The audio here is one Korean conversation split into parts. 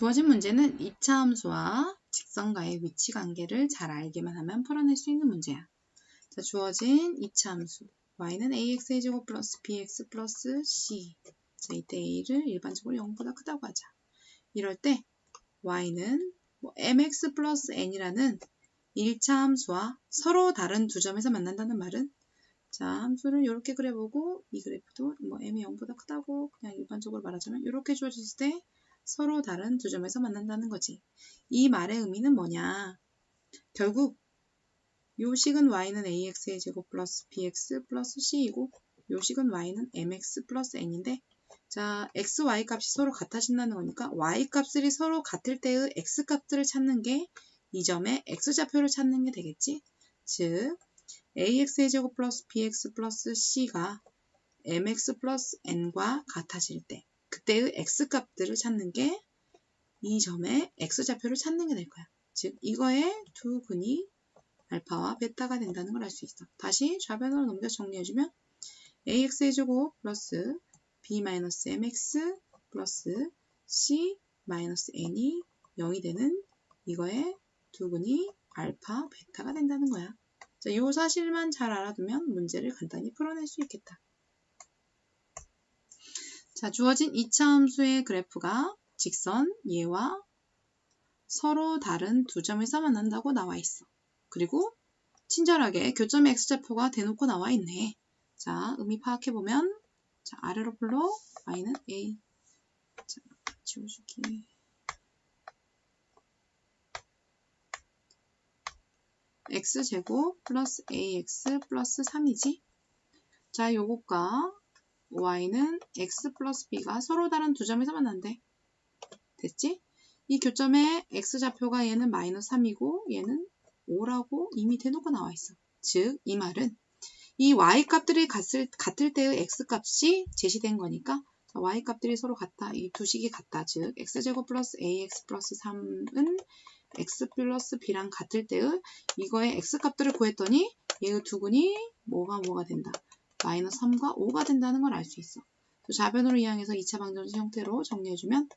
주어진 문제는 2차 함수와 직선과의 위치 관계를 잘 알기만 하면 풀어낼 수 있는 문제야. 자, 주어진 2차 함수. y는 ax의 제곱 플러스 bx 플러스 c. 자, 이때 a를 일반적으로 0보다 크다고 하자. 이럴 때 y는 뭐 mx 플러스 n이라는 1차 함수와 서로 다른 두 점에서 만난다는 말은 자, 함수를 이렇게 그려보고 이 그래프도 뭐 m이 0보다 크다고 그냥 일반적으로 말하자면 이렇게 주어졌을 때 서로 다른 두 점에서 만난다는 거지. 이 말의 의미는 뭐냐? 결국 요식은 y는 ax의 제곱 플러스 bx 플러스 c이고 요식은 y는 mx 플러스 n인데 자, x, y 값이 서로 같아진다는 거니까 y 값들이 서로 같을 때의 x 값들을 찾는 게 이 점의 x좌표를 찾는 게 되겠지? 즉, ax의 제곱 플러스 bx 플러스 c가 mx 플러스 n과 같아질 때 그때의 x값들을 찾는 게 이 점의 x좌표를 찾는 게 될 거야. 즉 이거의 두 근이 알파와 베타가 된다는 걸 알 수 있어. 다시 좌변으로 넘겨 정리해주면 ax의 제곱 플러스 b-mx 플러스 c-n이 0이 되는 이거의 두 근이 알파, 베타가 된다는 거야. 자, 이 사실만 잘 알아두면 문제를 간단히 풀어낼 수 있겠다. 자, 주어진 2차 함수의 그래프가 직선 얘와 서로 다른 두 점에서 만난다고 나와 있어. 그리고 친절하게 교점의 x좌표가 대놓고 나와 있네. 자, 의미 파악해보면 자, 아래로 불러 y는 a 자, 지워주기 x제곱 플러스 ax 플러스 3이지. 자, 요것과 y는 x 플러스 b가 서로 다른 두 점에서 만난대. 됐지? 이 교점의 x좌표가 얘는 마이너스 3이고 얘는 5라고 이미 대놓고 나와 있어. 즉, 이 말은 이 y 값들이 같을, 같을 때의 x 값이 제시된 거니까 y 값들이 서로 같다. 이 두 식이 같다. 즉, x제곱 플러스 ax 플러스 3은 x 플러스 b랑 같을 때의 이거의 x 값들을 구했더니 얘의 두근이 뭐가 뭐가 된다. 마이너스 3과 5가 된다는 걸 알 수 있어. 또 좌변으로 이항해서 2차 방정식 형태로 정리해주면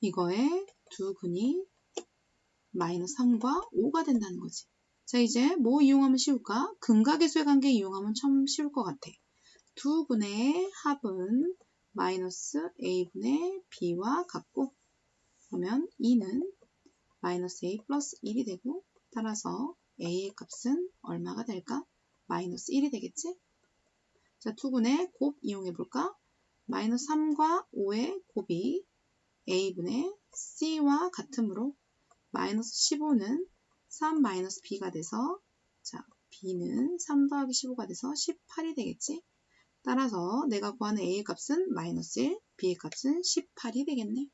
이거의 두 근이 마이너스 3과 5가 된다는 거지. 자 이제 뭐 이용하면 쉬울까? 근각의수의 관계 이용하면 참 쉬울 것 같아. 두 근의 합은 마이너스 a분의 b와 같고 그러면 2는 마이너스 a 플러스 1이 되고 따라서 a의 값은 얼마가 될까? 마이너스 1이 되겠지? 자, 투근의 곱 이용해 볼까? 마이너스 3과 5의 곱이 a분의 c와 같으므로 마이너스 15는 3 마이너스 b가 돼서 자, b는 3 더하기 15가 돼서 18이 되겠지? 따라서 내가 구하는 a의 값은 마이너스 1, b의 값은 18이 되겠네.